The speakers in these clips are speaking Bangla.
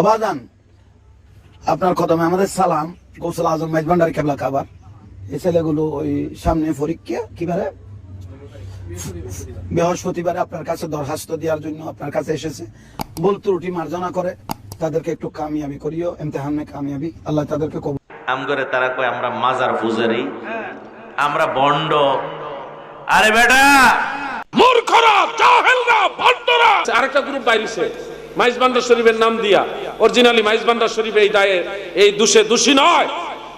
অবাদান। আপনার কদমে আমাদের সালাম কৌশল আজম মেজবান্ডারি কেবলা খাবার এই ছেলেগুলো ওই সামনে পরীক্ষা কিবারে? বৃহস্পতিবারে আপনার কাছে দরখাস্ত দেওয়ার জন্য আপনার কাছে এসেছে। ভুল ত্রুটি মার্জনা করে তাদেরকে একটু কামিয়াবি করিও এমতেহানে কামিয়াবি। আল্লাহ তাদেরকে কবুল আম করে তারা কয় আমরা মাজার পূজারি আমরা বন্ড। আরে বেটা! মূর্খরা জাহেলরা ভণ্ডরা! আরেকটা গ্রুপ বাইরেছে মাইজবান্ডার শরীফের নাম দিয়া। অরিজিনালি মাইজবান্ডার শরীফ এই দায়ে, এই দোষে দোষী নয়।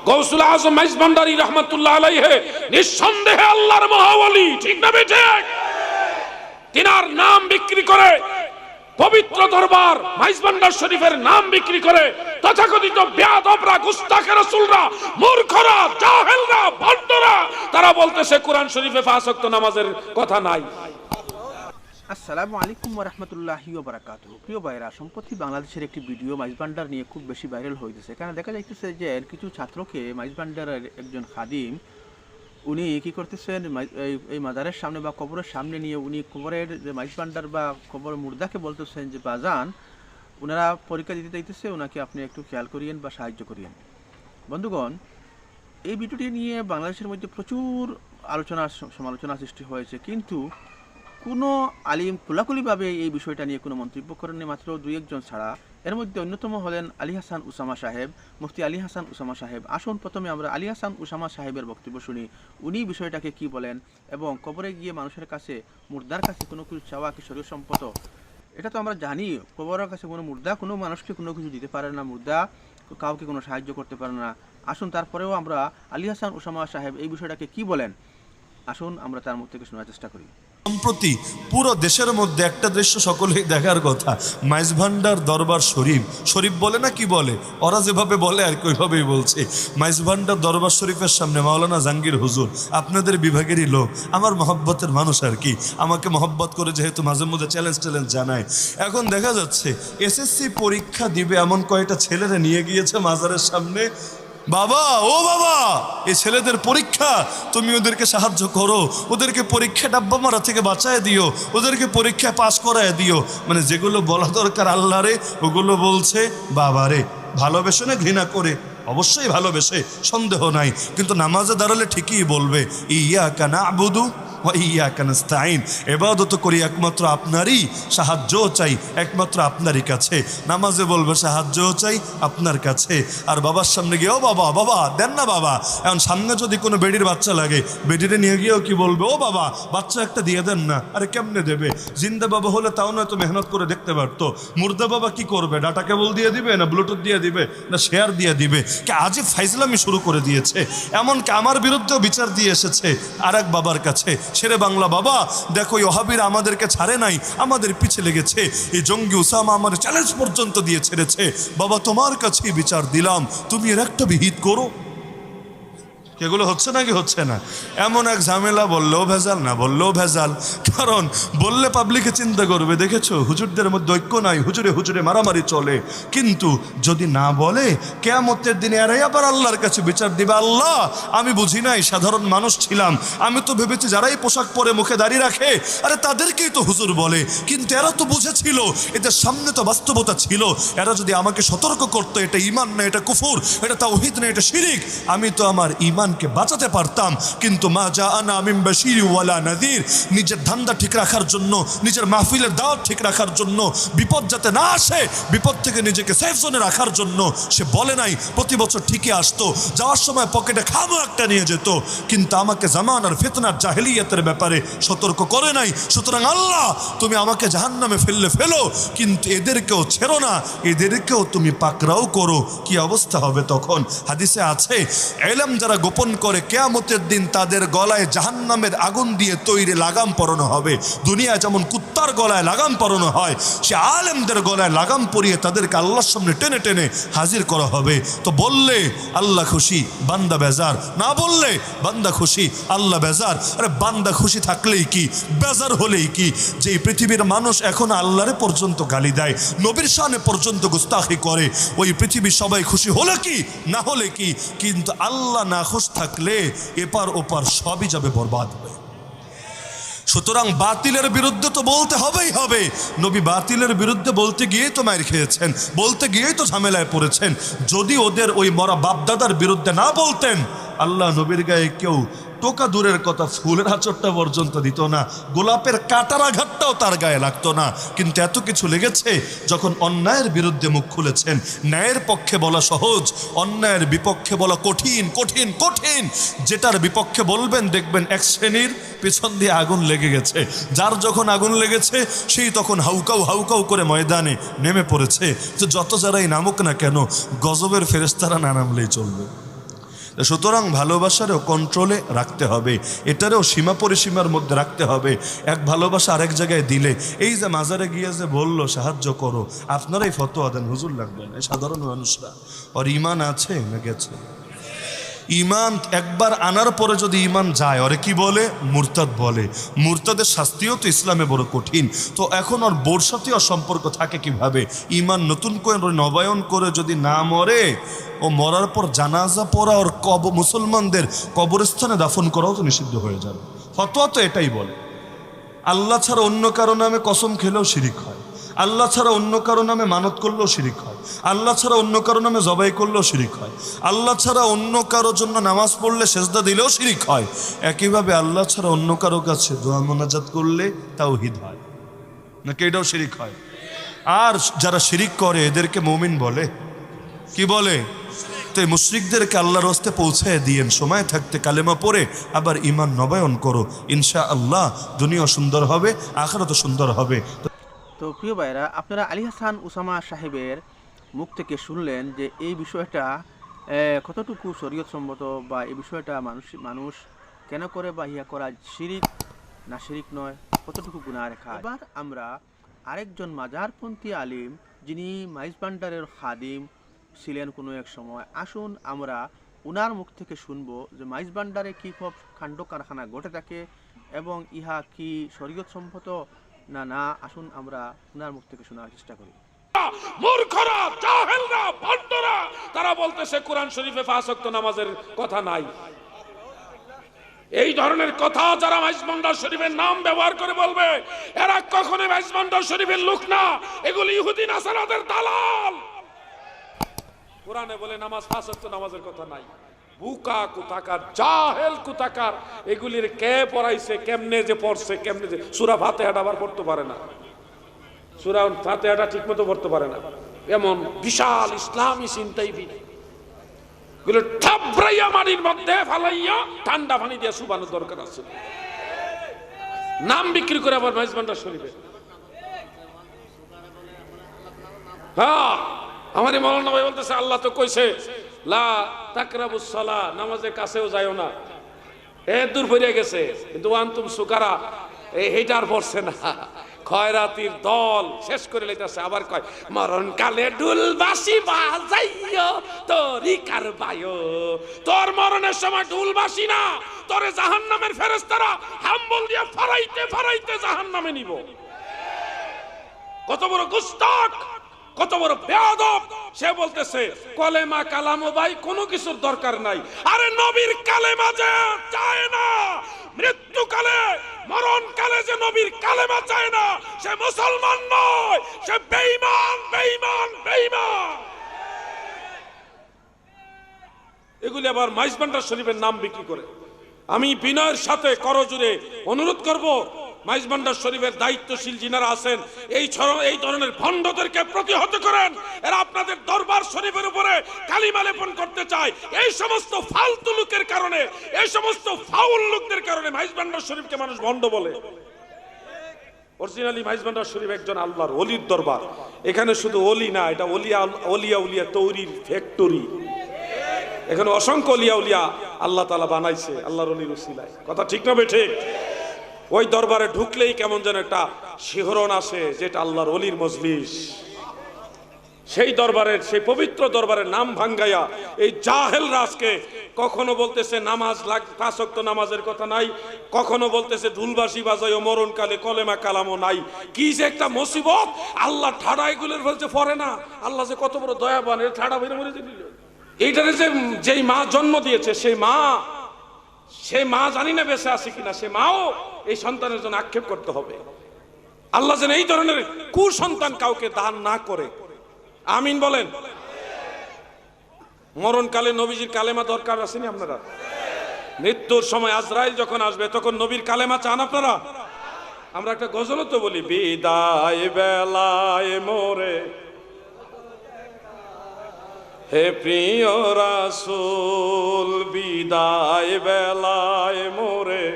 গৌসুল আজম মাইজবান্ডারি রহমতুল্লাহ আলাইহে, নিঃসন্দেহে আল্লাহর মহাবলী ঠিক না বেঠে তিনার নাম বিক্রি করে, পবিত্র দরবার মাইজবান্ডার শরীফের নাম বিক্রি করে, তথাকথিত বেয়াদবরা গুস্তাখে রসুলরা, মূর্খরা, জাহেলরা, ভণ্ডরা, তারা বলতেছে, কোরআন শরীফে ওয়াক্ত নামাজের কথা নাই। আসসালামু আলাইকুম রহমতুল্লাহি বারাকাত প্রিয় ভাইরা, সম্প্রতি বাংলাদেশের একটি ভিডিও মাইজবান্ডার নিয়ে খুব বেশি ভাইরাল হয়েছে এখানে দেখা যাইতেছে যে কিছু ছাত্রকে মাইজবান্ডারের একজন খাদিম, উনি কি করতেছেন এই- মাজারের সামনে বা কবরের সামনে নিয়ে উনি কবরের যে মাইজবান্ডার বা কবর মুর্দাকে বলতেছেন যে, বাজান ওনারা পরীক্ষা দিতে চাইতেছে ওনাকে আপনি একটু খেয়াল করিয়েন বা সাহায্য করিয়েন। বন্ধুগণ, এই ভিডিওটি নিয়ে বাংলাদেশের মধ্যে প্রচুর আলোচনা, সমালোচনা সৃষ্টি হয়েছে। কিন্তু কোনো আলিম খোলাখুলিভাবে এই বিষয়টা নিয়ে কোনো মন্তব্য করেননি মাত্র দুই একজন ছাড়া। এর মধ্যে অন্যতম হলেন আলী হাসান উসামা সাহেব। মুফতি আলী হাসান উসামা সাহেব। আসুন প্রথমে আমরা আলী হাসান উসামা সাহেবের বক্তব্য শুনি। উনি বিষয়টাকে কি বলেন এবং কবরে গিয়ে মানুষের কাছে, মুর্দার কাছে কোনো কিছু চাওয়া কি শরীর সম্পদ? এটা তো আমরা জানি, কবরের কাছে কোনো মুর্দা, কোনো মানুষকে কোনো কিছু দিতে পারে না। মুর্দা কাউকে কোনো সাহায্য করতে পারে না। আসুন তারপরেও আমরা আলী হাসান উসামা সাহেব এই বিষয়টাকে কি বলেন? আসুন আমরা তার থেকে শোনার চেষ্টা করি। সম্প্রতি পুরো দেশের মধ্যে একটা দৃশ্য সকলেই দেখার কথা। মাইজভান্ডার দরবার শরীফ। শরীফ বলে না কি বলে? ওরা যেভাবে বলে আর কি ওইভাবেই বলছে। মাইজভান্ডার দরবার শরীফের সামনে মাওলানা জাহাঙ্গীর হুজুর, আপনাদের বিভাগেরই লোক, আমার মহব্বতের মানুষ আর কি। আমাকে মহব্বত করে যেহেতু মাঝে মধ্যে চ্যালেঞ্জ ট্যালেঞ্জ জানায়। এখন দেখা যাচ্ছে, এসএসসি পরীক্ষা দিবে এমন কয়েকটা ছেলেরা নিয়ে গিয়েছে মাজারের সামনে। বাবা, ও বাবা এই ছেলেদের পরীক্ষা। তুমি ওদেরকে সাহায্য করো। ওদেরকে পরীক্ষা ডাব্বা মারা থেকে বাঁচায় দিও। ওদেরকে পরীক্ষা পাস করায় দিও। মানে যেগুলো বলা দরকার আল্লাহ রে, ওগুলো বলছে বাবা রে। ভালোবেসে না ঘৃণা করে? অবশ্যই ভালোবেসে, সন্দেহ নাই। কিন্তু নামাজে দাঁড়ালে ঠিকই বলবে, ইয়া কানা আবুদু ইয়া এবাদত করি একমাত্র আপনারই সাহায্যও চাই একমাত্র আপনারই কাছে। নামাজে বলবে সাহায্যও চাই আপনার কাছে। আর বাবার সামনে গিয়ে, ও বাবা বাবা, দেন না বাবা। এখন সামনে যদি কোনো বেডির বাচ্চা লাগে বেডিরে নিয়ে গিয়েও কি বলবে, ও বাবা, বাচ্চা একটা দিয়ে দেন না, আরে কেমনে দেবে? জিন্দা বাবা হলে তাও না নয়তো মেহনত করে দেখতে পারতো। মুর্দা বাবা কি করবে? ডাটা কেবল দিয়ে দিবে না ব্লুটুথ দিয়ে দিবে না শেয়ার দিয়ে দিবে? কে আজই ফাইজলামি শুরু করে দিয়েছে। এমনকি আমার বিরুদ্ধেও বিচার দিয়ে এসেছে আর এক বাবার কাছে। শেরে বাংলা, বাবা। দেখো ওহাবিরা আমাদেরকে ছাড়ে নাই, আমাদের পিছে লেগেছে। এই জঙ্গি উসামা আমার চ্যালেঞ্জ পর্যন্ত দিয়ে ছেড়েছে। বাবা, তোমার কাছেই বিচার দিলাম। তুমি এর একটা বিহিত করো। এগুলো হচ্ছে নাকি হচ্ছে না? এমন এক ঝামেলা, বললেও ভেজাল না, বললেও ভেজাল। কারণ বললে পাবলিকে চিন্তা করবে, দেখেছ? হুজুরদের মধ্যে ঐক্য নাই, হুজুরে হুজুরে মারামারি চলে। কিন্তু যদি না বলে, কেয়ামতের দিনে এরাই আবার আল্লাহর কাছে বিচার দিবে। আল্লাহ, আমি বুঝি নাই, সাধারণ মানুষ ছিলাম। আমি তো ভেবেছি যারাই পোশাক পরে মুখে দাঁড়িয়ে রাখে, আরে তাদেরকেই তো হুজুর বলে। কিন্তু এরা তো বুঝেছিল, এদের সামনে তো বাস্তবতা ছিল। এরা যদি আমাকে সতর্ক করতো, এটা ইমান না, এটা কুফুর, এটা তা তাওহিদ না, এটা শিরিক, আমি তো আমার ইমানকে বাঁচাতে পারতাম। কিন্তু মা যা আনা আমিম বাশির ওয়ালা নাদির নিজের ধান্দা ঠিক রাখার জন্য, নিজের মাহফিলের দাওয়াত ঠিক রাখার জন্য, বিপদ যাতে না আসে, বিপদ থেকে নিজেকে সেফ জোনে রাখার জন্য সে বলে নাই, প্রতি বছর ঠিকই আসতো, যাওয়ার সময় পকেটে খামো একটা নিয়ে যেত, কিন্তু আমাকে জামান আর ফেতনার জাহেলিয়াতের ব্যাপারে সতর্ক করে নাই, সুতরাং আল্লাহ, তুমি আমাকে জাহান্নামে ফেললে ফেলো, কিন্তু এদেরকেও ছেড়ো না, এদেরকেও তুমি পাকড়াও করো, কি অবস্থা হবে তখন? হাদিসে আছে, এলাম যারা গোপন করে কেয়ামতের দিন তাদের গলায় জাহান্নামের আগুন দিয়ে তৈরি লাগাম পরানো হবে। দুনিয়া যেমন কুত্তার গলায় লাগাম পরানো হয়। সে আলেমদের গলায় লাগাম পরিয়ে তাদেরকে আল্লাহর সামনে টেনে টেনে হাজির করা হবে। তো বললে, আল্লাহ খুশি, বান্দা বেজার। না বললে, বান্দা খুশি, আল্লাহ বেজার। আরে, বান্দা খুশি থাকলেই কি? বেজার হলেই কি? যে পৃথিবীর মানুষ এখন আল্লাহরে পর্যন্ত গালি দেয়, নবীর শানে পর্যন্ত গুস্তাখি করে, ওই পৃথিবীর সবাই খুশি হলে কি? না হলে কি? কিন্তু আল্লাহ না খুশ থাকলে এপার ওপার সবই যাবে বরবাদ হয়ে। সুতরাং বাতিলের বিরুদ্ধে তো বলতে হবেই হবে। নবী বাতিলের বিরুদ্ধে বলতে গিয়েই তো মায়ের খেয়েছেন, বলতে গিয়েই তো ঝামেলায় পড়েছেন। যদি ওদের ওই মরা বাপদাদার বিরুদ্ধে না বলতেন, আল্লাহ নবীর গায়ে কেউ টোকা দূরের কথা ফুলের আচরটা পর্যন্ত দিত না, গোলাপের কাটার আঘাতটাও তার গায়ে লাগতো না। কিন্তু এত কিছু লেগেছে, যখন অন্যায়ের বিরুদ্ধে মুখ খুলেছেন। ন্যায়ের পক্ষে বলা সহজ, অন্যায়ের বিপক্ষে বলা কঠিন কঠিন কঠিন। যেটার বিপক্ষে বলবেন, দেখবেন এক শ্রেণির পেছন দিয়ে আগুন লেগে গেছে। যার যখন আগুন লেগেছে, সেই তখন হাউকাউ হাউকাউ করে ময়দানে নেমে পড়েছে। তো যত যারাই নামুক না কেন, গজবের ফেরেস্তারা না নামলেই চলবে। সুতরাং ভালোবাসারও কন্ট্রোলে রাখতে হবে। এটারও সীমা পরিসীমার মধ্যে রাখতে হবে। এক ভালোবাসা আরেক জায়গায় দিলে, এই যে মাজারে গিয়ে যে বলল, সাহায্য করো। আপনারাই ফতোয়া দেন, হুজুর লাগবেন সাধারণ মানুষরা, ওর ইমান আছে না গেছে? ইমান একবার আনার পরে যদি ইমান যায়, ওরে কি বলে? মুরতাদ বলে। মুরতাদের শাস্তিও তো ইসলামে বড় কঠিন। তো এখন ওর বোর সাথে ওর সম্পর্ক থাকে কীভাবে? ইমান নতুন করে নবায়ন করে যদি না মরে, ও মরার পর জানাজা পড়া ওর কব, মুসলমানদের কবরস্থানে দাফন করাও তো নিষিদ্ধ হয়ে যাবে। ফতোয়া তো এটাই বলে। আল্লাহ ছাড়া অন্য কারও নামে কসম খেলেও শিরিক হয়। আল্লাহ ছাড়া অন্য কারও নামে মানত করলেও শিরিক হয়। আল্লাহ ছাড়া অন্য কারও নামে জবাই করলেও শিরিক হয়। আল্লাহ ছাড়া অন্য কারোর জন্য নামাজ পড়লে সেজদা দিলেও শিরিক হয়। একইভাবে আল্লাহ ছাড়া অন্য কারও কাছে দোয়া মোনাজাত করলে তাও হিদ হয়। নাকি এটাও শিরিক হয়? আর যারা শিরিক করে, এদেরকে মমিন বলে। কি বলে? তো এই মুশ্রিকদেরকে আল্লাহর হস্তে পৌঁছায় দিয়েন সময় থাকতে কালেমা পড়ে, আবার ইমান নবায়ন করো। ইনশা আল্লাহ দুনিয়া সুন্দর হবে আখারত সুন্দর হবে। তো প্রিয় ভাইরা আপনারা আলী হাসান উসামা সাহেবের মুখ থেকে শুনলেন যে এই বিষয়টা কতটুকু শরীয়তসম্মত বা এই বিষয়টা মানুষ মানুষ কেন করে বা ইয়া করা শিরিক? না শিরিক নয়, কতটুকু গুণা রেখা এবার আমরা আরেকজন মাজারপন্থী আলিম যিনি মাইজ ভান্ডারের খাদিম ছিলেন কোনো এক সময়, আসুন আমরা উনার মুখ থেকে শুনব যে মাইজ ভান্ডারে কী সব কাণ্ড কারখানা ঘটে থাকে এবং ইহা কি শরীয়তসম্মত না না, আসুন আমরা উনার মুখ থেকে শোনার চেষ্টা করি। মূর্খরা, জাহেলরা, ভণ্ডরা, তারা বলতেছে কোরআন শরীফে পাঁচ নামাজের কথা নাই। এই ধরনের কথা যারা মাইজমান্ডার শরীফের নাম ব্যবহার করে বলবে, এরা কখনো মাইজমান্ডার শরীফের লোক না, এগুলি ইহুদি নাসারাদের দালাল। কোরআনে বলে নামাজ ওয়াক্ত নামাজের কথা নাই। বুকা কুতাকার, জাহেল কুতাকার, এগুলির কে পড়াইছে, কেমনে যে পড়ছে, কেমনে যে সুরা ভাতে আবার পড়তে পারে না। সুরা ফাতেহাটা ঠিক মতো পড়তে পারে না। এমন বিশাল ইসলামী চিন্তাই গুলো থাবড়াইয়া মাটির মধ্যে ফালাইয়া ঠান্ডা পানি দিয়ে শুবানোর দরকার আছে। নাম বিক্রি করে আবার মাইজবান্ডার শরীফে। হ্যাঁ আমার মৌলানা ভাই বলতেছে, আল্লাহ তো কইছে, লা তাকরাবুস সালা নামাজের কাছেও যাইও না। এ দূর হয়ে গেছে, কিন্তু আন্তুম সুকারা এই হেটার পড়ছে না। খয়রাতির দল শেষ করে লইতেছে, আবার কয় মরণ কালে ডুলবাসি বাজাইও তোরি কারবায়ো। তোর মরণের সময় ডুলবাসি না, তোরে জাহান্নামের ফেরেশতারা হাম্বল দিয়ে ফারাইতে ফারাইতে জাহান্নামে নিব। কত বড় গুস্তাক কত বড় বেয়াদব। সে বলতেছে, কলেমা কালামো ভাই, কোনো কিছুর দরকার নাই। আরে নবীর কালেমা যে চায় না, মৃত্যুকালে মরণকালে যে নবীর কালেমা চায় না, সে মুসলমান নয়, সে বেঈমান বেঈমান বেঈমান। এগুলি আবার মাইজবান্ডার শরীফের নাম বিক্রি করে। আমি বিনয়ের সাথে করজুড়ে অনুরোধ করব মাইজবান্ডার শরীফের দায়িত্বশীল যিনারা আছেন, এই এই ধরনের ভণ্ডদেরকে প্রতিহত করেন। এরা আপনাদের দরবার শরীফের উপরে কালিমা লেপন করতে চায়। এই সমস্ত ফালতু লোকের কারণে, এই সমস্ত ফাউল লোকদের কারণে মাইজবান্ডার শরীফকে মানুষ ভণ্ড বলে। অরিজিনালি মাইজবান্ডার শরীফ একজন আল্লাহর অলির দরবার। এখানে শুধু অলি না, এটা অলিয়া অলিয়া উলিয়া তৈরির ফ্যাক্টরি এখানে অসংখ্য অলিয়া উলিয়া আল্লাহ তালা বানাইছে, আল্লাহর অলির উসিলায় কথা ঠিক না বে ঠিক? ওই দরবারে ঢুকলেই কেমন যেন একটা শিহরণ আসে, যেটা আল্লাহর অলির মজলিস। সেই দরবারের, সেই পবিত্র দরবারের নাম ভাঙ্গাইয়া এই জাহেল রাজকে কখনো বলতেছে, নামাজ লাগ নামাজের কথা নাই। কখনো বলতেছে ঢুলবাসী বাজাই ও মরণকালে কলেমা কালামও নাই। কি যে একটা মুসিবত! আল্লাহ ঠাড়া এগুলোর বলছে পরে না। আল্লাহ যে কত বড় দয়াবান ঠাড়া বেড়ে মরে দিল এইটারে যে, যেই মা জন্ম দিয়েছে, সেই মা সে মা জানি না বেঁচে আছে কিনা, সে মাও এই সন্তানের জন্য আক্ষেপ করতে হবে। আল্লাহ যেন এই ধরনের কুসন্তান কাউকে দান না করে। আমিন বলেন। মরণকালে নবীজির কালেমা দরকার আসেনি আপনারা? মৃত্যুর সময় আজরাইল যখন আসবে, তখন নবীর কালেমা চান আপনারা? আমরা একটা গজলও তো বলি, বিদায় বেলায় মোরে হে প্রিয় রাসূল, বিদায় বেলায় মোরে।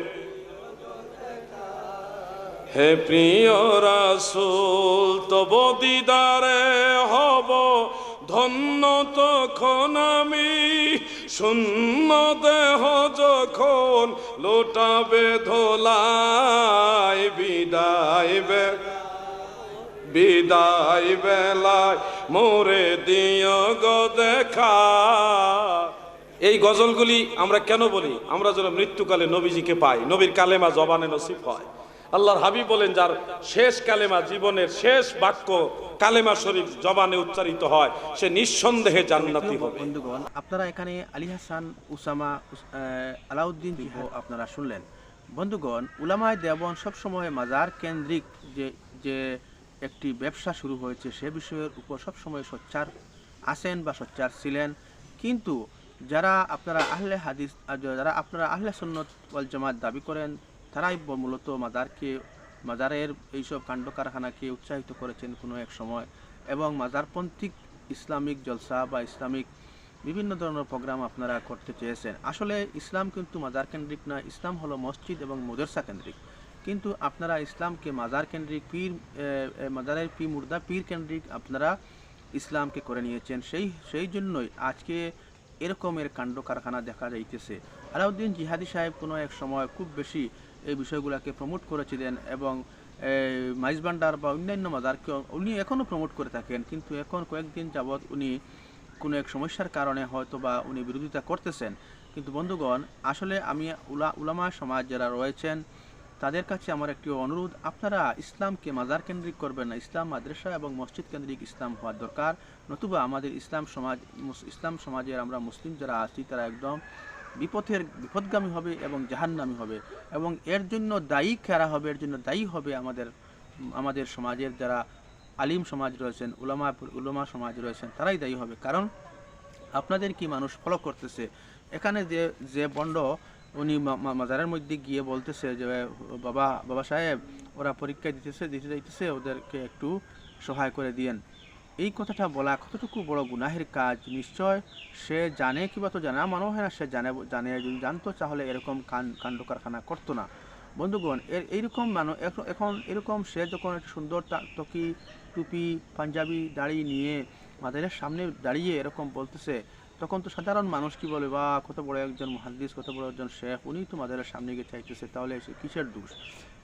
হে প্রিয় রাসূল, তব দিদারে হব ধন্য তখন আমি। শূন্য দেহ যখন লোটাবে ধোলায় বিদায় বে বিদায় বেলায় মোরে দিও গো দেখা। এই গজলগুলি আমরা কেন বলি? আমরা যেন মৃত্যুকালে নবীজিকে পাই, নবীর কালেমা জবানে নসিব হয়। আল্লাহর হাবিব বলেন, যার শেষ কালেমা জীবনের শেষ বাক্য কালেমা শরীফ জবানে উচ্চারিত হয়, সে নিঃসন্দেহে জান্নাতি হবে। বন্ধুগণ, আপনারা এখানে আলী হাসান, উসামা, উস- আলাউদ্দিন আপনারা শুনলেন। বন্ধুগণ, উলামায় দেবন সবসময় মাজার কেন্দ্রিক যে যে একটি ব্যবসা শুরু হয়েছে সে বিষয়ের উপর সবসময় সোচ্চার আছেন বা সোচ্চার ছিলেন। কিন্তু যারা আপনারা আহলে হাদিস, যারা আপনারা আহলে সুন্নত ওয়াল জামাত দাবি করেন, তারাই মূলত মাজারকে, মাজারের এইসব কাণ্ড কারখানাকে উৎসাহিত করেছেন কোনো এক সময়। এবং মাজারপন্থী ইসলামিক জলসা বা ইসলামিক বিভিন্ন ধরনের প্রোগ্রাম আপনারা করতে চেয়েছেন। আসলে ইসলাম কিন্তু মাজার কেন্দ্রিক নয় ইসলাম হলো মসজিদ এবং মদরসা কেন্দ্রিক। কিন্তু আপনারা ইসলামকে মাজার কেন্দ্রিক পীর মাজারের পীর মুর্দা পীর কেন্দ্রিক আপনারা ইসলামকে করে নিয়েছেন। সেই সেই জন্যই আজকে এরকমের কাণ্ড কারখানা দেখা যাইতেছে। আলাউদ্দিন জিহাদি সাহেব কোনো এক সময় খুব বেশি এই বিষয়গুলোকে প্রমোট করেছিলেন এবং মাইজবান্ডার বা অন্যান্য মাজারকে উনি এখনও প্রমোট করে থাকেন, কিন্তু এখন কয়েকদিন যাবৎ উনি কোনো এক সমস্যার কারণে হয়তো বা উনি বিরোধিতা করতেছেন। কিন্তু বন্ধুগণ, আসলে আমি উলা, উলামা সমাজ যারা রয়েছেন তাদের কাছে আমার একটি অনুরোধ, আপনারা ইসলামকে মাজার কেন্দ্রিক করবেন না। ইসলাম মাদ্রাসা এবং মসজিদ কেন্দ্রিক ইসলাম হওয়া দরকার। নতুবা আমাদের ইসলাম সমাজ ইসলাম সমাজের আমরা মুসলিম যারা আছি, তারা একদম বিপথের বিপদগামী হবে এবং জাহান্নামী হবে। এবং এর জন্য দায়ী কারা হবে, এর জন্য দায়ী হবে আমাদের আমাদের সমাজের যারা আলিম সমাজ রয়েছেন, উলামা উলামা সমাজ রয়েছেন, তারাই দায়ী হবে। কারণ আপনাদের কি মানুষ ফলো করতেছে? এখানে যে যে বন্ড উনি মাজারের মধ্যে গিয়ে বলতেছে যে বাবা বাবা সাহেব, ওরা পরীক্ষা দিতেছে, দিতে যাইতেছে, ওদেরকে একটু সহায় করে দিয়েন। এই কথাটা বলা কতটুকু বড় গুনাহের কাজ? নিশ্চয় সে জানে কিবা তো জানা মনে হয় না সে জানে জানে, যদি জানতো তাহলে এরকম কান- কাণ্ড কারখানা করতো না। বন্ধুগণ, এর, এইরকম মানুষ এখন এরকম সে যখন একটু সুন্দর তা- টকি টুপি, পাঞ্জাবি দাড়ি নিয়ে মাদারের সামনে দাঁড়িয়ে এরকম বলতেছে তখন তো সাধারণ মানুষ কি বলে বা কত বড় একজন মহাদ্দিস, কত বড় একজন শেখ, উনি তো মাদারের সামনে গিয়ে চাইতেছে তাহলে সে কিসের দোষ?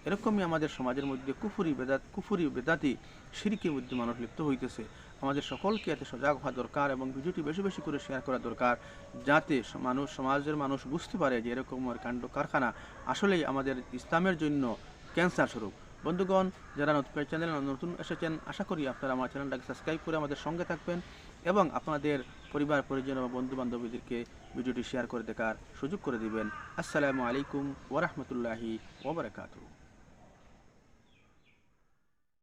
এরকমই আমাদের সমাজের মধ্যে কুফুরি বেদাত, কুফুরি বেদাতি সিরিকের মধ্যে মানুষ লিপ্ত হইতেছে। আমাদের সকলকে এতে সজাগ হওয়া দরকার এবং ভিডিওটি বেশি বেশি করে শেয়ার করা দরকার, যাতে মানুষ, সমাজের মানুষ বুঝতে পারে যে এরকম কাণ্ড কারখানা আসলেই আমাদের ইসলামের জন্য ক্যান্সার স্বরূপ। বন্ধুগণ, যারা নতুন চ্যানেলে নতুন এসেছেন, আশা করি আপনারা আমার চ্যানেলটাকে সাবস্ক্রাইব করে আমাদের সঙ্গে থাকবেন এবং আপনাদের পরিবার, পরিজন এবং বন্ধু বান্ধবীদেরকে ভিডিওটি শেয়ার করে দেখার সুযোগ করে দিবেন। আসসালামু আলাইকুম ওরহমতুল্লাহি ওবরাকাতু